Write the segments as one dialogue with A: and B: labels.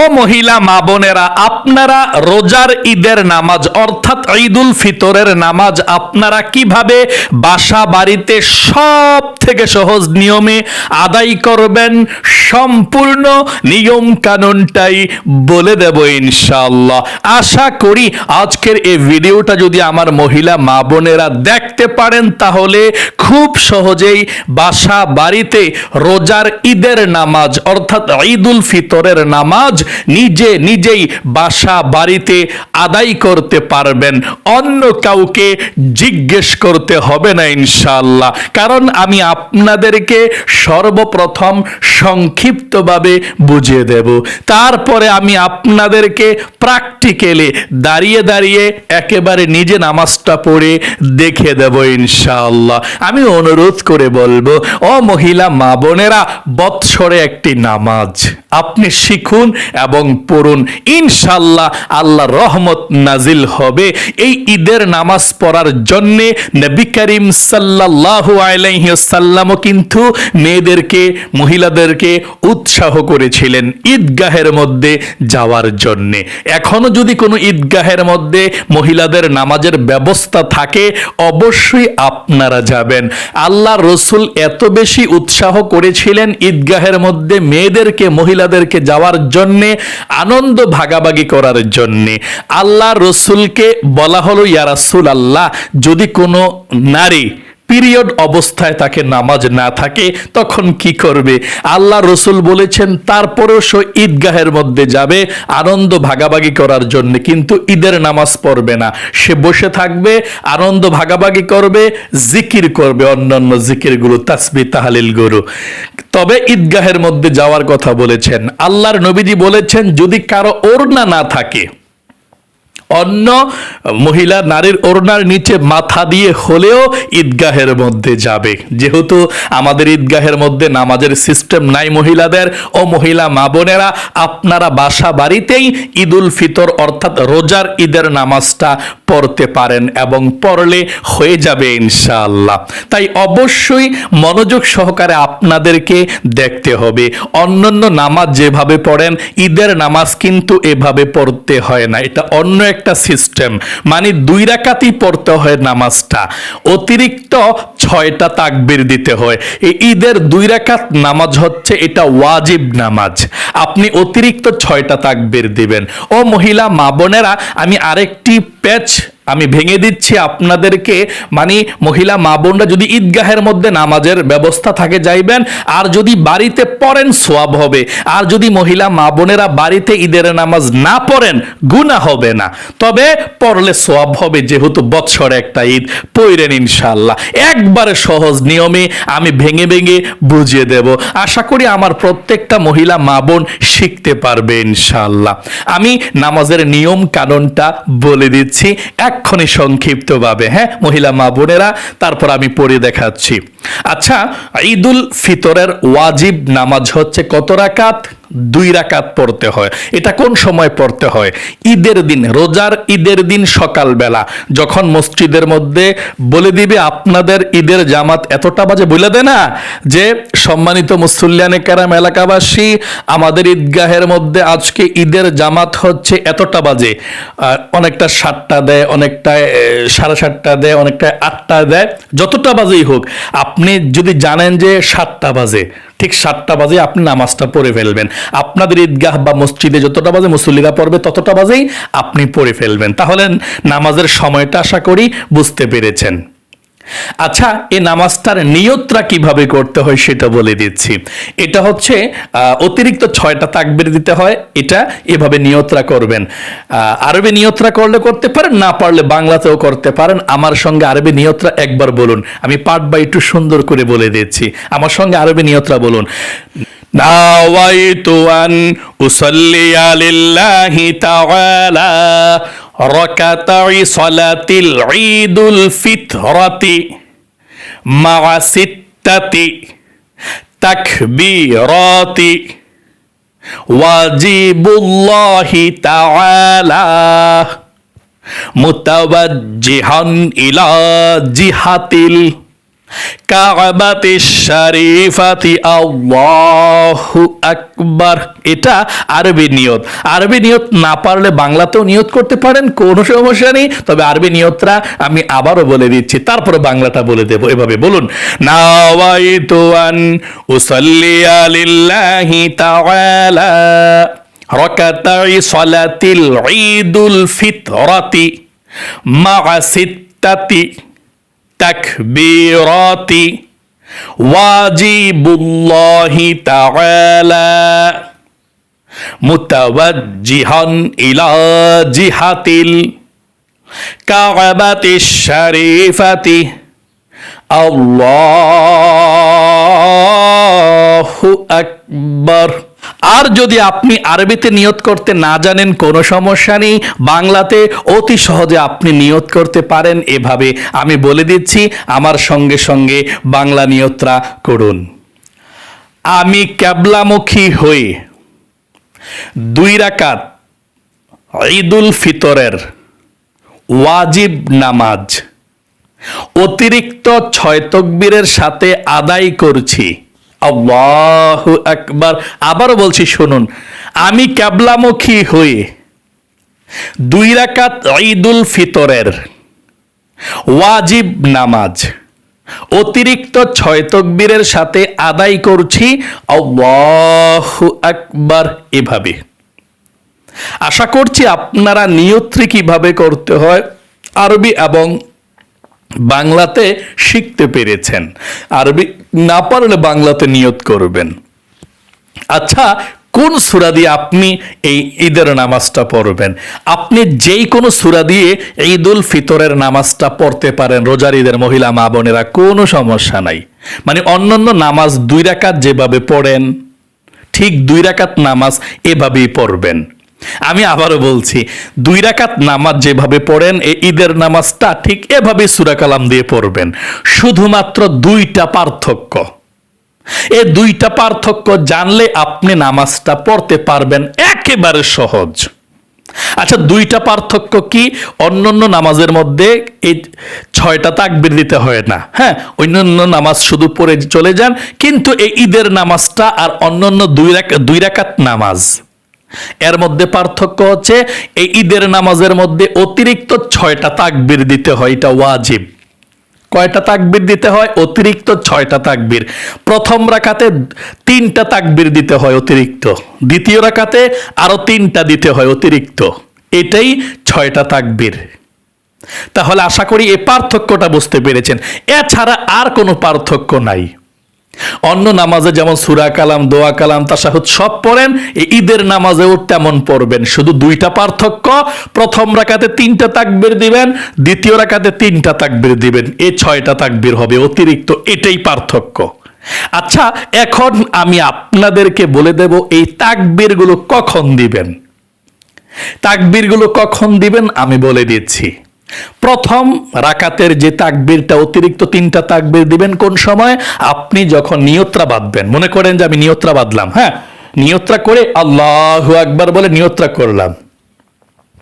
A: ও মহিলা, মা বোনেরা, আপনারা রোজার ঈদের নামাজ, অর্থাৎ ঈদুল ফিতরের নামাজ, আপনারা কীভাবে বাসা বাড়িতে সব থেকে সহজ নিয়মে আদায় করবেন, সম্পূর্ণ নিয়ম কানুনটাই বলে দেব ইনশাআল্লাহ। আশা করি আজকের এই ভিডিওটা যদি আমার মহিলা, মা বোনেরা দেখতে পারেন, তাহলে খুব সহজেই বাসা বাড়িতে রোজার ঈদের নামাজ, অর্থাৎ ঈদুল ফিতরের নামাজ নিজে নিজেই বাসা বাড়িতে আদায় করতে পারবেন। অন্য কাউকে জিজ্ঞেস করতে হবে না ইনশাআল্লাহ। কারণ আমি আপনাদেরকে সর্বপ্রথম সংক্ষিপ্তভাবে বুঝিয়ে দেব। তারপরে আমি আপনাদেরকে প্র্যাকটিক্যালি দাঁড়িয়ে দাঁড়িয়ে একেবারে নিজে নামাজটা পড়ে দেখে দেব ইনশাআল্লাহ। আমি অনুরোধ করে বলব, ও মহিলা, মা বোনেরা, বৎসরে একটি নামাজ। আপনি শিখুন এবং পড়ুন। ইনশাল্লাহ আল্লাহ রহমত নাজিল হবে। এই ঈদের নামাজ পড়ার জন্যে নবী করিম সাল্লাল্লাহু আলাইহি সাল্লামও কিন্তু মেয়েদেরকে, মহিলাদেরকে উৎসাহ করেছিলেন ঈদগাহের মধ্যে যাওয়ার জন্যে। এখনও যদি কোনো ঈদগাহের মধ্যে মহিলাদের নামাজের ব্যবস্থা থাকে, অবশ্যই আপনারা যাবেন। আল্লাহ রসুল এত বেশি উৎসাহ করেছিলেন ঈদগাহের মধ্যে মেয়েদেরকে, মহিলাদেরকে যাওয়ার জন্যে আনন্দ ভাগাভাগি করার জন্যে। আল্লাহ রসুলকে বলা হলো ইয়ারাসুল আল্লাহ যদি কোনো নারী পিরিয়ড অবস্থায় তাকে নামাজ না থাকে, তখন কি করবে? আল্লাহ রসুল বলেছেন, তারপরেও সে ঈদগাহের মধ্যে যাবে, আনন্দ ভাগাভাগি করার জন্য। কিন্তু ঈদের নামাজ পড়বে না। সে বসে থাকবে, আনন্দ ভাগাভাগি করবে, জিকির করবে, অন্যান্য জিকিরগুলো তাসবি তাহালিল গুরু। তবে ঈদগাহের মধ্যে যাওয়ার কথা বলেছেন। আল্লাহর নবীজি বলেছেন, যদি কারও ওড়না না থাকে অন্য মহিলা নারীর ওড়নার নিচে মাথা দিয়ে হলেও ঈদগাহের মধ্যে যাবে। যেহেতু আমাদের ঈদগাহের মধ্যে নামাজের সিস্টেম নাই মহিলাদের, ও মহিলা মা বোনেরা, আপনারা বাসা বাড়িতেই ঈদুল ফিতর অর্থাৎ রোজার ঈদের নামাজটা পড়তে পারেন এবং পড়লে হয়ে যাবে ইনশাআল্লাহ। তাই অবশ্যই মনোযোগ সহকারে আপনাদেরকে দেখতে হবে। অন্যান্য নামাজ যেভাবে পড়েন, ঈদের নামাজ কিন্তু এভাবে পড়তে হয় না। এটা অন্য একটা সিস্টেম মানে দুই রাকাতই পড়তে হয় নামাজটা, অতিরিক্ত ছয়টা তাকবির দিতে হয়। এই ঈদের দুই রাকাত নামাজ হচ্ছে এটা ওয়াজিব নামাজ। আপনি অতিরিক্ত ছয়টা তাকবির দিবেন। ও মহিলা, মা বোনেরা, আমি আরেকটি প্যাচ আমি ভেঙে দিচ্ছি আপনাদেরকে। মানে মহিলা, মা বোনরা যদি ঈদগাহের মধ্যে নামাজের ব্যবস্থা থাকে যাইবেন, আর যদি বাড়িতে পড়েন, সোয়াব হবে। আর যদি মহিলা, মা বোনেরা বাড়িতে ঈদের নামাজ না পড়েন গুণা হবে না। তবে পড়লে সোয়াব হবে, যেহেতু বৎসরে একটা ঈদ, পইরেন ইনশাল্লাহ একবারে সহজ নিয়মে আমি ভেঙে ভেঙে বুঝিয়ে দেব। আশা করি আমার প্রত্যেকটা মহিলা, মা বোন শিখতে পারবে ইনশাল্লাহ আমি নামাজের নিয়ম কানুনটা বলে দিচ্ছি। এক্ষণে সংক্ষিপ্তভাবে হ্যাঁ মহিলা মা বোনেরা, তারপর আমি পড়ে দেখাচ্ছি। আচ্ছা ঈদুল ফিতরের ওয়াজিব নামাজ হচ্ছে কত রাকাত? দুই রাকাত পড়তে হয়। এটা কোন সময় পড়তে হয়? ঈদের দিন, রোজার ঈদের দিন সকালবেলা, যখন মসজিদের মধ্যে বলে দিবে, আপনাদের ঈদের জামাত এতটা বাজে বলে দে না? যে সম্মানিত মুসল্লিয়ানে কারাম এলাকাবাসী, আমাদের ঈদগাহের মধ্যে আজকে ঈদের জামাত হচ্ছে এতটা বাজে। অনেকটা সাতটা দেয়, অনেকটা সাড়ে সাতটা দেয়, অনেকটা আটটা দেয়, যতটা বাজেই হোক। আপনি যদি জানেন যে সাতটা বাজে ঠিক সাতটা বাজে আপনি নামাজটা পড়ে ফেলবেন। আপনাদের ঈদগাহ বা মসজিদে যতটা বাজে মুসল্লিরা পড়বে, ততটা বাজেই আপনি পড়ে ফেলবেন। তাহলে নামাজের সময়টা আশা করি বুঝতে পেরেছেন। আচ্ছা এ নামাজটার নিয়তটা কীভাবে করতে হয় সেটা বলে দিচ্ছি। এটা হচ্ছে অতিরিক্ত ছয়টা তাকবির দিতে হয়, এটা এভাবে নিয়তরা করবেন। আরবি নিয়তরা করলে করতে পারেন, না পারলে বাংলাতেও করতে পারেন। আমার সঙ্গে আরবি নিয়তরা একবার বলুন, আমি পার্ট বাই একটু সুন্দর করে বলে দিচ্ছি। আমার সঙ্গে আরবি নিয়তরা বলুন। ناويت أن أصلي لله تعالى ركعتي صلاة العيد الفطرة مع ستة تكبيرات واجب الله تعالى متوجها إلى جهة কাবাতি শরীফাতি আল্লাহু আকবার। এটা আরবি নিয়ত। আরবি নিয়ত না পারলে বাংলাতেও নিয়ত করতে পারেন, কোনো সমস্যা নেই। তবে আরবি নিয়তটা আমি আবারও বলে দিচ্ছি, তারপরে বাংলাটা বলে দেব এভাবে। বলুন, নাওয়াইতু আন উসাল্লিয়া লিল্লাহি তাআলা রাকাতাই সালাতিল ঈদুল ফিতরাতি মা সিত্তাতি تكبيرات واجب الله تعالى متوجها إلى جهة الكعبة الشريفة الله أكبر আর যদি আপনি আরবিতে নিয়ত করতে না জানেন, কোনো সমস্যা নেই। বাংলাতে অতি সহজে আপনি নিয়ত করতে পারেন এভাবে। আমি বলে দিচ্ছি, আমার সঙ্গে সঙ্গে বাংলা নিয়তরা করুন। আমি ক্যাবলামুখী হয়ে দুই রাকাত, ঈদুল ফিতরের ওয়াজিব নামাজ। অতিরিক্ত ছয় তকবীরের সাথে আদায় করছি। আল্লাহ একবার আবারও বলছি, শুনুন, আমি ক্যাবলামুখী হয়ে দুই রাকাত ঈদুল ফিতরের ওয়াজিব নামাজ, অতিরিক্ত ছয় তকবীরের সাথে আদায় করছি, আল্লাহ একবার এভাবে। আশা করছি আপনারা নিয়ত্রি কীভাবে করতে হয়, আরবি এবং বাংলাতে শিখতে পেরেছেন। আরবি না পারলে বাংলাতে নিয়ত করবেন। আচ্ছা কোন সুরা দিয়ে আপনি এই ঈদের নামাজটা পড়বেন? আপনি যেই কোনো সুরা দিয়ে ঈদ উল ফিতরের নামাজটা পড়তে পারেন, রোজার ঈদের মহিলা, মা বোনেরা, কোনো সমস্যা নাই। মানে অন্যান্য নামাজ দুই রাকাত যেভাবে পড়েন, ঠিক দুই রাকাত নামাজ এভাবেই পড়বেন। আমি আবারও বলছি, দুই রাকাত নামাজ যেভাবে পড়েন, এই ঈদের নামাজটা ঠিক এভাবে সুরা কালাম দিয়ে পড়বেন। শুধুমাত্র দুইটা পার্থক্য। এ দুইটা পার্থক্য জানলে আপনি নামাজটা পড়তে পারবেন একেবারে সহজ। আচ্ছা দুইটা পার্থক্য কি? অন্যান্য নামাজের মধ্যে এই ছয়টা তাকবির দিতে হয় না। হ্যাঁ অন্যান্য নামাজ শুধু পড়ে চলে যান, কিন্তু এই ঈদের নামাজটা আর অন্যান্য দুই রাকাত নামাজ। এর মধ্যে পার্থক্য হচ্ছে, এই ঈদের নামাজের মধ্যে অতিরিক্ত ছয়টা তাকবির দিতে হয়, এটা ওয়াজিব। কয়টা তাকবির দিতে হয়? অতিরিক্ত ছয়টা তাকবির। প্রথম রাকাতে তিনটা তাকবির দিতে হয় অতিরিক্ত। দ্বিতীয় রাকাতে আরও তিনটা দিতে হয় অতিরিক্ত। এটাই ছয়টা তাকবির। তাহলে আশা করি এই পার্থক্যটা বুঝতে পেরেছেন। এছাড়া আর কোনো পার্থক্য নাই। অন্য নামাজে যেমন সুরা কালাম, দোয়া কালাম, তাসাহুদ সব পড়েন ঈদের নামাজেও তেমন পড়বেন। শুধু দুইটা পার্থক্য, প্রথম রাকাতে তিনটা তাকবির দিবেন, দ্বিতীয় রাকাতে তিনটা তাকবির দিবেন। এ ছয়টা তাকবির হবে, অতিরিক্ত এটাই পার্থক্য। আচ্ছা এখন আমি আপনাদেরকে বলে দেব, এই তাকবিরগুলো কখন দিবেন? তাকবিরগুলো কখন দিবেন আমি বলে দিচ্ছি। প্রথম রাকাতের যে তাকবীরটা, অতিরিক্ত তিনটা তাকবীর দিবেন কোন সময়? আপনি যখন নিয়ত্রা বাঁধবেন, মনে করেন যে আমি নিয়ত্রা বাঁধলাম হ্যাঁ? নিয়ত্রা করে আল্লাহ আকবার বলে নিয়ত্রা করলাম।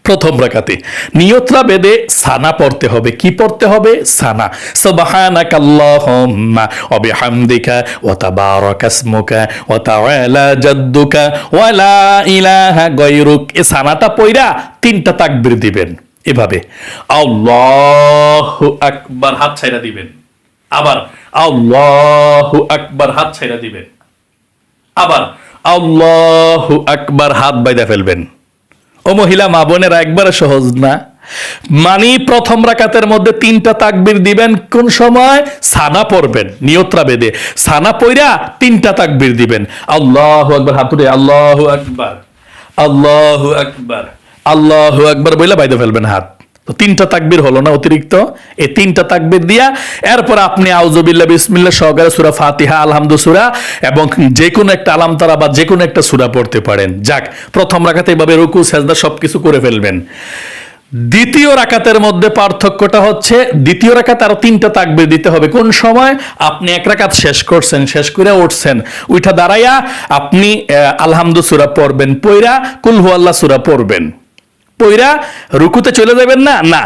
A: প্রথম রাকাতে। নিয়ত্রা বেদে সানা পড়তে হবে। কি পড়তে হবে? সানা। সুবহানাক আল্লাহুম্মা ওয়া বিহামদিকা ওয়া তাবারাকা ইসমুকা ওয়া তাআলা জাদ্দুকা ওয়া লা ইলাহা গায়রুক। এই সানাটা পয়রা তিনটা তাকবীর দিবেন। এভাবে। আল্লাহু আকবার হাত ছাইরা দিবেন। আবার, আল্লাহু আকবার হাত ছাইরা দিবেন। আবার, আল্লাহু আকবার হাত বাইদা ফেলবেন। ও মহিলা, মা বোনেরা, একবারে সহজ না। মানি প্রথম রাকাতের মধ্যে তিনটা তাকবির দিবেন, কোন সময়? সানা পড়বেন, নিয়ত্রা বেদে সানা পইরা তিনটা তাকবির দিবেন। আল্লাহু আকবার হাতুরে আল্লাহু আকবার আল্লাহু আকবার। আল্লাহু একবার বইলা বাইদে ফেলবেন হাত। তিনটা তাকবির হলো না অতিরিক্ত? এই তিনটা তাকবির দিয়া এরপর আপনি আউজুবিল্লাহ বিসমিল্লাহ সহকারে সুরা ফাতিহা আলহামদু সুরা, এবং যে কোনো একটা আলাম তারা বা যে কোনো একটা সুরা পড়তে পারেন। যাক, প্রথম রাখাতে এভাবে রুকু, সেজদা সবকিছু করে ফেলবেন। দ্বিতীয় রাকাতের মধ্যে পার্থক্যটা হচ্ছে, দ্বিতীয় রাকাত আরও তিনটা তাকবির দিতে হবে। কোন সময়? আপনি এক রাকাত শেষ করছেন, শেষ করে উঠছেন। উঠা দাঁড়াইয়া আপনি আলহামদু সুরা পড়বেন পৈরা কুলহু আল্লাহ সুরা পড়বেন। পইরা রুকুতে চলে যাবেন না? না।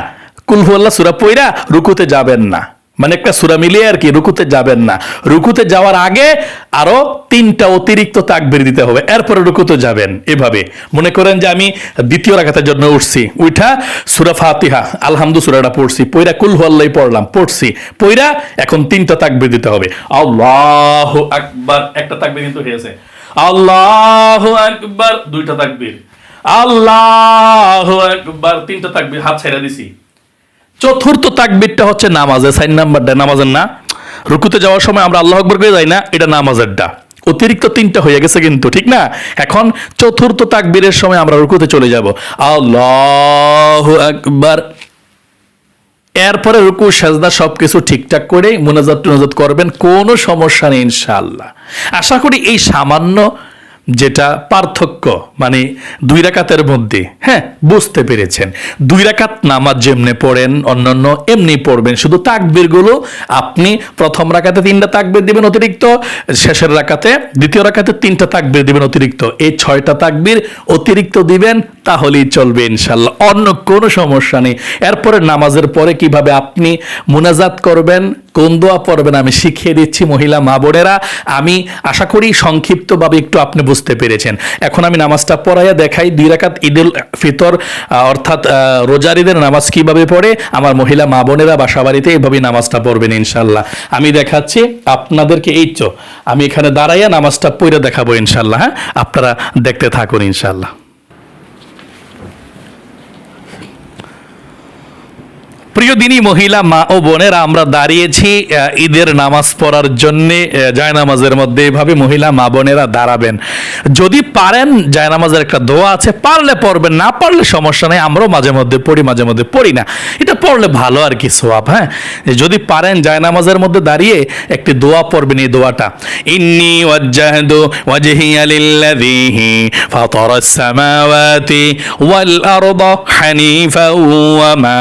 A: কুলহু আল্লাহ সুরা পইরা রুকুতে যাবেন না। মানে একটা সুরা মিলিয়ে আর কি রুকুতে যাবেন না। রুকুতে যাওয়ার আগে আরও তিনটা অতিরিক্ত তাক তাকবির দিতে হবে। এরপরে রুকুতে যাবেন এভাবে। মনে করেন যে আমি দ্বিতীয় রাখাতের জন্য উঠছি। উঠা সুরা ফাতিহা। আলহামদু সুরাটা পড়ছি। পইরা কুল পড়লাম, পড়ছি। পইরা এখন তিনটা তাক তাকবির দিতে হবে। আল্লাহ আকবার। একটা তাক তাকবির কিন্তু হয়েছে। আল্লাহ আকবার। দুইটা তাকবির। আল্লাহ আকবার, তিনটা তাকবির, হাত ছেড়ে দিছি। চতুর্থ তাকবিরটা হচ্ছে নামাজের, সাইন নাম্বারটা, নামাজের না। রুকুতে যাওয়ার সময় আমরা আল্লাহ আকবর করে যাই না, এটা নামাজেরটা। অতিরিক্ত তিনটা হয়ে গেছে কিন্তু, ঠিক না? এখন চতুর্থ তাকবীরের সময় আমরা রুকুতে চলে যাব। আল্লাহ আকবার। এরপরে রুকু, সাজদা সবকিছু ঠিকঠাক করে মোনাজাত টুনাজাত করবেন, কোনো সমস্যা নেই ইনশাআল্লাহ। আশা করি এই সামান্য যেটা পার্থক্য মানে দুই রাকাতের মধ্যে হ্যাঁ বুঝতে পেরেছেন। দুই রাকাত নামাজ যেমনি পড়েন, অন্যান্য এমনি পড়বেন। শুধু তাকবিরগুলো, আপনি প্রথম রাকাতে তিনটা তাকবির দিবেন অতিরিক্ত, শেষের রাকাতে, দ্বিতীয় রাকাতে তিনটা তাকবির দিবেন অতিরিক্ত। এই ছয়টা তাকবির অতিরিক্ত দিবেন, তাহলেই চলবে ইনশাল্লাহ অন্য কোনো সমস্যা নেই। এরপরে নামাজের পরে কীভাবে আপনি মোনাজাত করবেন কোন দোয়া পড়বেন? আমি শিখিয়ে দিচ্ছি মহিলা মা বোনেরা। আমি আশা করি সংক্ষিপ্তভাবে একটু আপনি বুঝতে পেরেছেন। এখন আমি নামাজটা পড়াইয়া দেখাই। দুই ঈদুল ফিতর, অর্থাৎ রোজার ঈদের নামাজ কীভাবে পড়ে? আমার মহিলা মা বোনেরা বাসা বাড়িতে এইভাবে নামাজটা পড়বেন ইনশাল্লাহ আমি দেখাচ্ছি আপনাদেরকে, এই তো, আমি এখানে দাঁড়াইয়া নামাজটা পড়ে দেখাবো ইনশাল্লাহ হ্যাঁ? আপনারা দেখতে থাকুন ইনশাল্লাহ প্রিয় দিনী মহিলা, মা ও বোনেরা, আমরা দাঁড়িয়েছি ঈদের নামাজ পড়ার জন্যে জায়নামাজের মধ্যে। এভাবে মহিলা, মা বোনেরা দাঁড়াবেন। যদি পারেন, জায়নামাজের একটা দোয়া আছে, পারলে পড়বেন, না পারলে সমস্যা নেই, আমরাও মাঝে মধ্যে পড়ি, মাঝে মধ্যে পড়ি না। এটা পড়লে ভালো আর কি সোয়াব হ্যাঁ? যদি পারেন, জায়নামাজের মধ্যে দাঁড়িয়ে একটি দোয়া পড়বেন এই দোয়াটা। ইন্নি ওয়াজ্জাহতু ওয়াজহিয়া লিল্লাযী ফাতারাস সামাওয়াতি ওয়াল আরদা হানিফা ওয়া মা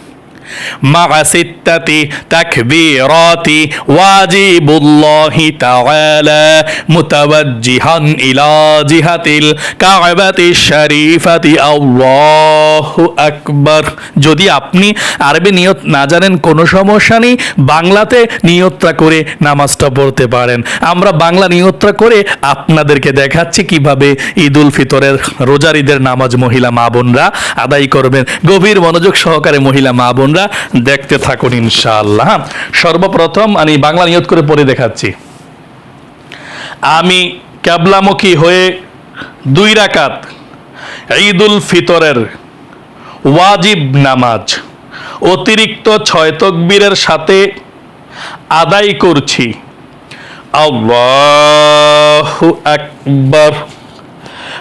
A: مع ستة تكبيرات واجب الله تعالى متوجها إلى جهة الكعبة الشريفة الله أكبر যদি আপনি আরবি নিয়ত না জানেন কোনো সমস্যা নেই বাংলাতে নিয়তটা করে নামাজটা পড়তে পারেন আমরা বাংলা নিয়তটা করে আপনাদেরকে দেখাচ্ছি কিভাবে ঈদুল ফিতরের রোজার ঈদের নামাজ মহিলা মা বোনরা আদায় করবেন গভীর মনোযোগ সহকারে মহিলা মা বোনরা দেখতে থাকুন ইনশাআল্লাহ। সর্বপ্রথম আমি বাংলা নিয়ত করে পড়ে দেখাচ্ছি। আমি ক্যাবলামুখী হয়ে দুই রাকাত ঈদুল ফিতরের ওয়াজিব নামাজ, অতিরিক্ত ছয় তকবীরের সাথে আদায় করছি। আল্লাহু আকবার।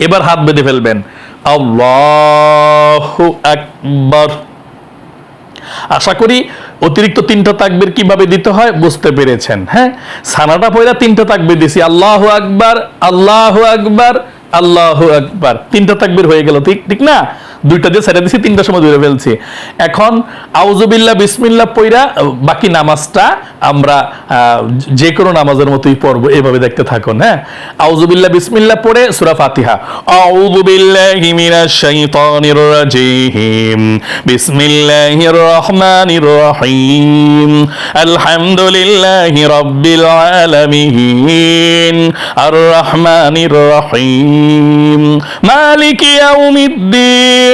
A: এবার হাত বেঁধে ফেলবেন। আশা করি অতিরিক্ত তিনটা তাকবির কীভাবে দিতে হয় বুঝতে পেরেছেন হ্যাঁ? সানাটা পয়লা তিনটা তাকবির দিছি, আল্লাহ আকবার আল্লাহ আকবার আল্লাহ আকবার। তিনটা তাকবির হয়ে গেল, ঠিক ঠিক না? দুইটা দিয়ে ছেড়ে দিছি, তিনটার সময় ধরে ফেলছি। এখন আউজুবিল্লাহ বিসমিল্লাহ পইরা, বাকি নামাজটা আমরা যে কোনো নামাজের মতোই পড়ব, এভাবে দেখতে থাকুন হ্যাঁ? আউজুবিল্লাহ বিসমিল্লাহ পড়ে সুরা ফাতিহা। আলহামদুলিল্লাহি রাব্বিল আলামিন। আর রহমানির রহিম। মালিকি ইয়াউমিদ্দিন।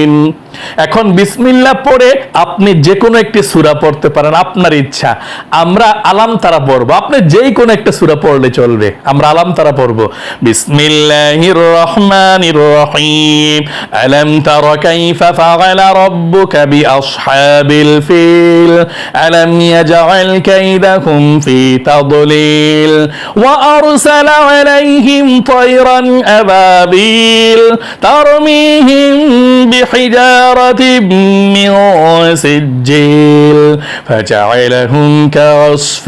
A: এখন বিসমিল্লা পড়ে আপনি যে কোনো একটি সুরা পড়তে পারেন, আপনার ইচ্ছা। আমরা আলাম তারা পড়ব। আপনি যেই কোনো একটা সুরা পড়লে চলবে। আমরা আলাম তারা পড়ব। বিসমিল্লাহির রহমানির রহিম। আলাম তারা কাইফা ফাআলা রাব্বুকা বিআসহাবিল ফিল। আলাম ইয়াজআল কাইদাহুম ফি তাদলিল। ওয়া আরসালা আলাইহিম তায়রান আবাবিল। بحجارة من سجيل فجعلهم كعصف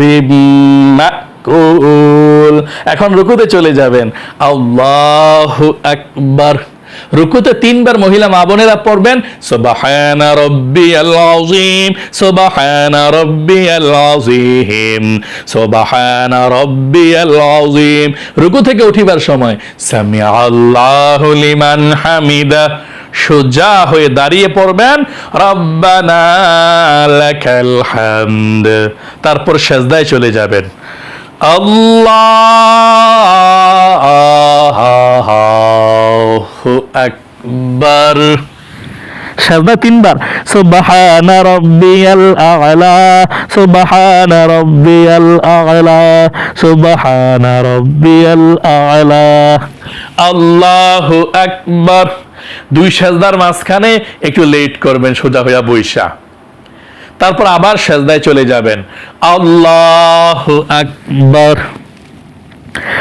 A: মাকুল এখন রুকুতে চলে যাবেন আল্লাহু আকবার রুকুতে তিনবার মহিলা মা বোনেরা পড়বেন সুবহানা রাব্বিয়াল আযীম সুবহানা রাব্বিয়াল আযীম সুবহানা রাব্বিয়াল আযীম রুকু থেকে উঠিবার সময় সামিআ আল্লাহু লিমান হামিদা সোজা হয়ে দাঁড়িয়ে পড়বেন। রব্বানা লাকাল হামদ। তারপর সেজদায় চলে যাবেন। আল্লাহু আকবার। সাজদা তিনবার। সুবহানা রাব্বিয়াল আ'লা সুবহানা রাব্বিয়াল আ'লা সুবহানা রাব্বিয়াল আ'লা। আল্লাহু আকবার। দুই সাজদার মাঝখানে একটু লেট করবেন, সোজা হইয়া বৈশা। তারপর আবার সেজদায় চলে যাবেন। আল্লাহু আকবার।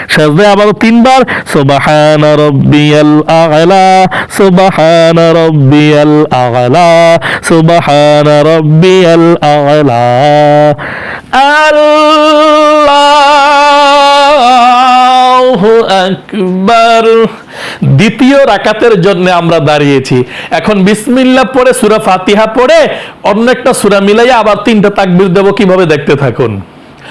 A: সাজদায় আবার তিনবার, সুবহান রাব্বিয়াল আ'লা, সুবহান রাব্বিয়াল আ'লা, সুবহান রাব্বিয়াল আ'লা। আল্লাহু আকবার। দ্বিতীয় রাকাতের জন্য আমরা দাঁড়িয়েছি। এখন বিসমিল্লা পরে সুরা ফাতিহা পড়ে, অন্য একটা সুরা মিলাইয়া আবার তিনটা তাকবির দেব, কীভাবে দেখতে থাকুন?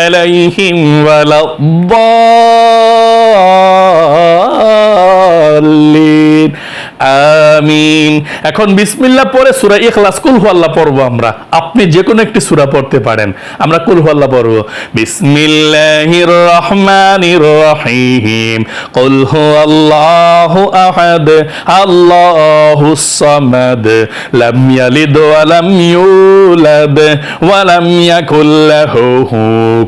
A: عليهم ولا الضالين আমিন। এখন বিসমিল্লাহ পড়ে সূরা ইখলাস, কুল হুয়াল্লাহ পড়ব আমরা। আপনি যে কোনো একটি সূরা পড়তে পারেন। আমরা কুল হুয়াল্লাহ পড়ব। বিসমিল্লাহির রহমানির রহিম। কুল হুয়াল্লাহু আহাদ আল্লাহুস সামাদ। লাম ইয়ালিদ ওয়া লাম ইউলাদ, ওয়া লাম ইয়াকুল লাহু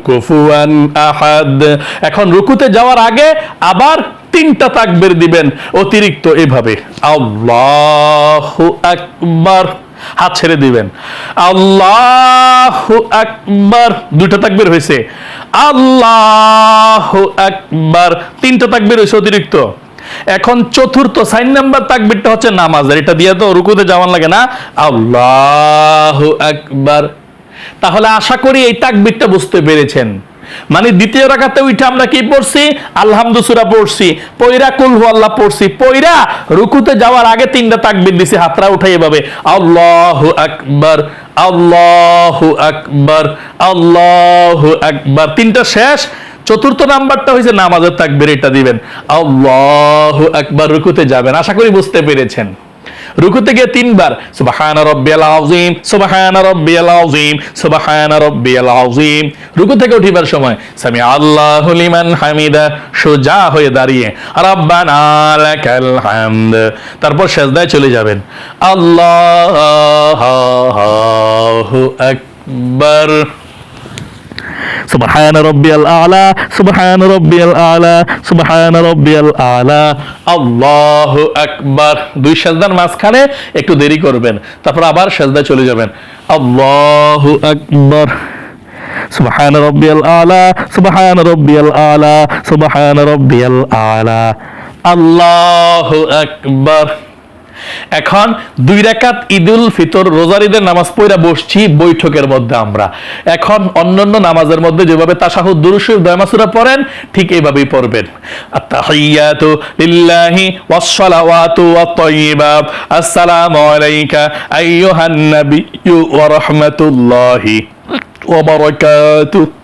A: কুফুয়ান আহাদ। এখন রুকুতে যাওয়ার আগে আবার তিনটা তাকবীর দিবেন অতিরিক্ত এভাবে। আল্লাহু আকবার। হাত ছেড়ে দিবেন। আল্লাহু আকবার। দুইটা তাকবীর হয়েছে। আল্লাহু আকবার। তিনটা তাকবীর হয়েছে অতিরিক্ত। এখন চতুর্থ, সাইন নাম্বার তাকবীরটা হচ্ছে নামাজের এটা দিয়ে তো রুকুতে যাওয়ান লাগে না। আল্লাহ আকবার। তাহলে আশা করি এই তাকবীরটা বুঝতে পেরেছেন। মানে দ্বিতীয় রাখাতে উঠে আমরা কি পড়ছি? আলহামদু সূরা পড়ছি। পয়রা কুল হু আল্লাহ পড়ছি। পয়রা রুকুতে যাওয়ার আগে তিনটা তাকবীর দিছি, হাতরা উঠাই এভাবে। আল্লাহু আকবার আল্লাহু আকবার আল্লাহু আকবার। তিনটা শেষ। চতুর্থ নাম্বারটা হয়েছে নামাজের তাকবীর, এটা দিবেন। আল্লাহু আকবার, রুকুতে যাবেন। আশা করি বুঝতে পেরেছেন। রুকুতে গিয়ে তিনবার, সুবহান রাব্বিয়াল আযীম, সুবহান রাব্বিয়াল আযীম, সুবহান রাব্বিয়াল আযীম। রুকু থেকে উঠিবার সময় সামি আল্লাহু লিমান হামিদা, সোজা হয়ে দাঁড়িয়ে, রাব্বানা লাকাল হামদ। তারপর সেজদায় চলে যাবেন, আল্লাহু আকবার। সুবহান রব্বিয়াল আলা, সুবহান রব্বিয়াল আলা, সুবহান রব্বিয়াল আলা। আল্লাহু আকবার। দুই সাজদার মাঝখানে একটু দেরি করবেন, তারপর আবার সাজদায় চলে যাবেন। আল্লাহু আকবার। সুবহান রব্বিয়াল আলা, সুবহান রব্বিয়াল আলা, সুবহান রব্বিয়াল আলা। আল্লাহু আকবার। এখন দুই রাকাত ঈদুল ফিতর রোজার ঈদের নামাজ পড়া বসছি বৈঠকের মধ্যে আমরা। এখন অন্যান্য নামাজের মধ্যে যেভাবে তাশাহুদ দুরুশরীফ দয়ামাসুরা পড়েন, ঠিক এইভাবেই পড়বেন। আত্তাহিয়াতু লিল্লাহি আলাইকা আইয়ুহান নাবিয়্যু ওয়া রাহমাতুল্লাহি ওয়া বারাকাতুহু।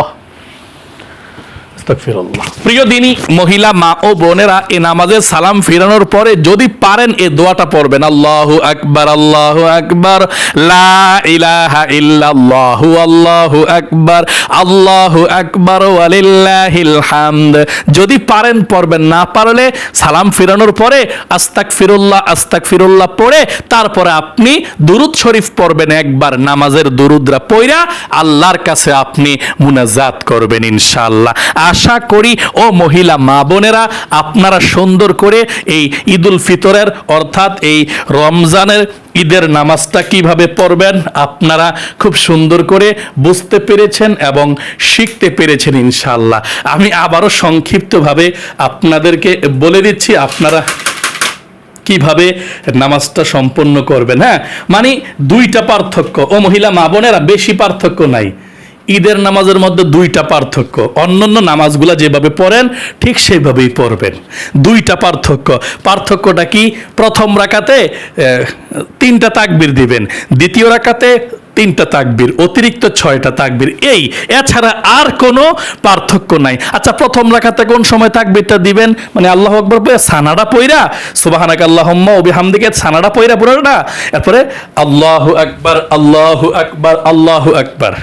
A: প্রিয় মহিলা, মা ও বোনেরা, এ সালাম ফিরানোর পরে যদি পারেন এ দোয়াটা পড়বেন। লা ইলাহা ইল্লাল্লাহু, আল্লাহু আল্লাহু ওয়ালিল্লাহিল হামদ। যদি পারেন, পড়বেন। না পারলে সালাম ফিরানোর পরে আস্তাগফিরুল্লাহ আস্তাগফিরুল্লাহ পড়ে তারপরে আপনি দুরুদ শরীফ পড়বেন একবার। নামাজের দুরুদরা পইরা আল্লাহর কাছে আপনি মুনাজাত করবেন ইনশাআল্লাহ। আশা করি, ও মহিলা মা বোনেরা, আপনারা সুন্দর করে এই ঈদুল ফিতরের, অর্থাৎ এই রমজানের ঈদের নামাজটা কীভাবে পড়বেন, আপনারা খুব সুন্দর করে বুঝতে পেরেছেন এবং শিখতে পেরেছেন ইনশাআল্লাহ। আমি আবারও সংক্ষিপ্তভাবে আপনাদেরকে বলে দিচ্ছি, আপনারা কীভাবে নামাজটা সম্পন্ন করবেন হ্যাঁ? মানে দুইটা পার্থক্য, ও মহিলা মা বোনেরা, বেশি পার্থক্য নাই। ঈদের নামাজের মধ্যে দুইটা পার্থক্য। অন্যান্য নামাজগুলা যেভাবে পড়েন, ঠিক সেইভাবেই পড়বেন। দুইটা পার্থক্য। পার্থক্যটা কি? প্রথম রাকাতে তিনটা তাকবির দিবেন। দ্বিতীয় রাকাতে, তিনটা তাকবির। অতিরিক্ত ছয়টা তাকবির। এই, এছাড়া আর কোনো পার্থক্য নাই। আচ্ছা প্রথম রাখাতে কোন সময় তাকবিরটা দিবেন? মানে আল্লাহ আকবর সানাডা পইরা, সুবাহানাক আল্লাহম্মা ও বিহামদিকে, সানাডা পইরা পুরোটা এরপরে, আল্লাহু আকবার আল্লাহু আকবার আল্লাহু আকবার।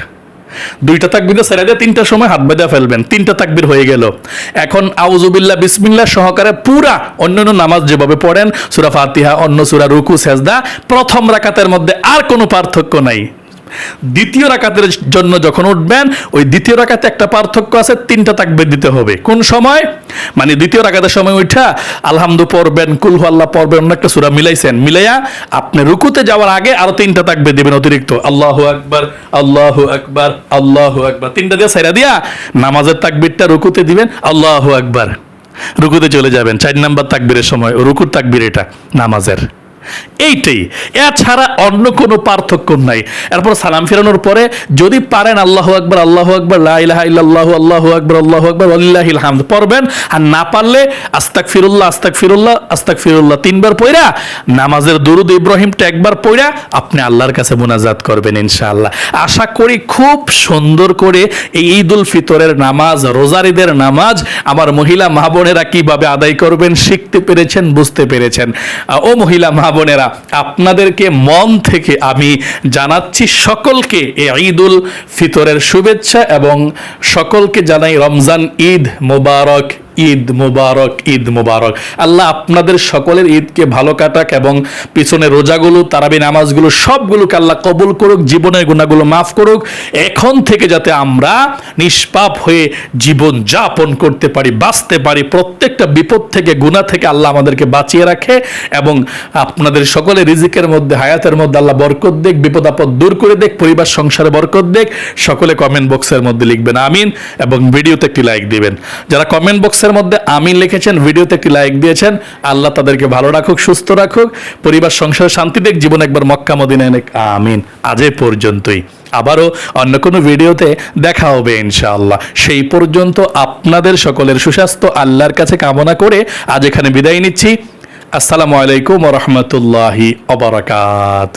A: দুইটা তাকবির ছেড়ে দিয়ে তিনটার সময় হাত বেঁধে ফেলবেন। তিনটা তাকবির হয়ে গেল। এখন আউজুবিল্লাহ বিসমিল্লাহ সহকারে পুরা অন্যান্য নামাজ যেভাবে পড়েন, সুরা ফাতিহা, অন্য সুরা রুকু, সেজদা, প্রথম রাকাতের মধ্যে আর কোনো পার্থক্য নাই। দ্বিতীয় রাকাতের জন্য যখন উঠবেন, ওই দ্বিতীয় রাকাতে একটা পার্থক্য আছে, তিনটা তাকবির দিতে হবে। কোন সময়? মানে দ্বিতীয় রাকাতের সময় উঠা, আলহামদু পড়বেন কুলহু আল্লাহ পড়বেন, অন্য একটা সুরা মিলাইছেন। মিলাইয়া আপনি রুকুতে যাওয়ার আগে আরও তিনটা তাকবির দিবেন অতিরিক্ত। আল্লাহু আকবার আল্লাহু আকবার আল্লাহু আকবার। তিনটা দিয়ে সাইরা দিয়া নামাজের তাকবিরটা রুকুতে দিবেন, আল্লাহু আকবার। রুকুতে চলে যাবেন। চার নাম্বার তাকবীরের সময়, রুকুর তাকবীর এটা, নামাজের। এইটাই। এছাড়া অন্য কোনো পার্থক্য নাই। এরপর সালাম ফেরানোর পরে যদি পারেন আল্লাহ আকবর আল্লাহ আকবর লাহ আল্লাহ আল্লাহ আকবর আল্লাহ আকবর আল্লাহিল হামদ পড়বেন। আর না পারলে আস্তাক ফিরুল্লাহ আস্তাক ফিরুল্লাহ আস্তাক ফিরুল্লাহ তিনবার পড়া নামাজের দরুদ ইব্রাহিমটা একবার পড়া আপনি আল্লাহর কাছে মোনাজাত করবেন ইনশাআল্লাহ। আশা করি খুব সুন্দর করে এই ঈদ উল ফিতরের নামাজ রোজারিদের নামাজ আমার মহিলা মা বোনেরা কীভাবে আদায় করবেন শিখতে পেরেছেন, বুঝতে পেরেছেন। ও মহিলা মা বোনেরা, আপনাদেরকে মন থেকে আমি জানাচ্ছি সকলকে এই ঈদ উল ফিতরের শুভেচ্ছা এবং সকলকে জানাই রমজান ঈদ মোবারক। ঈদ মুবারক ঈদ মুবারক। আল্লাহ আপনাদের সকলের ঈদকে ভালো কাটাক এবং পিছনে রোজাগুলো, তারাবি নামাজগুলো, সবগুলোকে আল্লাহ কবুল করুক, জীবনের গুণাগুলো মাফ করুক। এখন থেকে যাতে আমরা নিষ্পাপ হয়ে জীবন যাপন করতে পারি, বাঁচতে পারি, প্রত্যেকটা বিপদ থেকে গুণা থেকে আল্লাহ আমাদেরকে বাঁচিয়ে রাখে এবং আপনাদের সকলে রিজিকের মধ্যে, হায়াতের মধ্যে আল্লাহ বরকত দেখ বিপদ আপদ দূর করে দেখ পরিবার, সংসারে বরকত দেখ সকলে কমেন্ট বক্সের মধ্যে লিখবেন, আমিন। এবং ভিডিওতে একটি লাইক দিবেন। যারা কমেন্ট বক্সে কমেন্টসের মধ্যে আমিন লিখেছেন, ভিডিওতে একটি লাইক দিয়েছেন। আল্লাহ তাদেরকে ভালো রাখুক, সুস্থ রাখুক। পরিবার, সংসার শান্তি দেখ, জীবন একবার মক্কা, মদিনায় নেক। আমিন। আজ পর্যন্তই। আবারও অন্য কোনো ভিডিওতে দেখা হবে ইনশাআল্লাহ। সেই পর্যন্ত আপনাদের সকলের সুস্বাস্থ্য, আল্লাহর কাছে কামনা করে আজ এখানে বিদায় নিচ্ছি। আসসালামু আলাইকুম রহমতুল্লাহি অবরাকাত